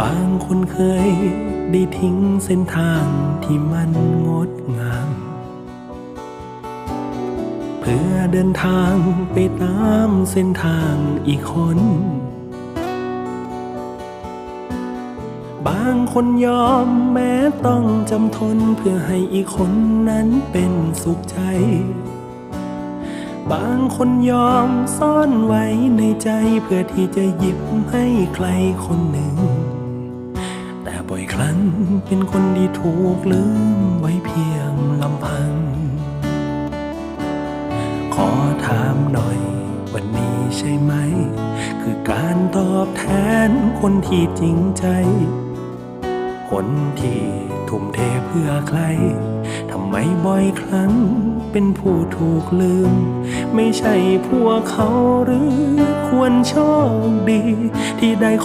บางคนเคยได้ทิ้งเส้นทางที่มันงดงาม เพื่อเดินทางไปตามเส้นทางอีกคน บางคนยอมแม้ต้องจำทนเพื่อให้อีกคนนั้นเป็นสุขใจ บางคนยอมซ่อนไว้ในใจเพื่อที่จะหยิบให้ใครคนหนึ่ง บ่อยครั้ง เป็นคนที่ถูกลืมไว้เพียงลำพัง ขอถามหน่อย วันนี้ใช่ไหม คือการตอบแทนคนที่จริงใจ คนที่ทุ่มเทเพื่อใคร ทำไมบ่อยครั้ง เป็นผู้ถูกลืม ไม่ใช่พวกเขาหรือควรโชคดี ที่ได้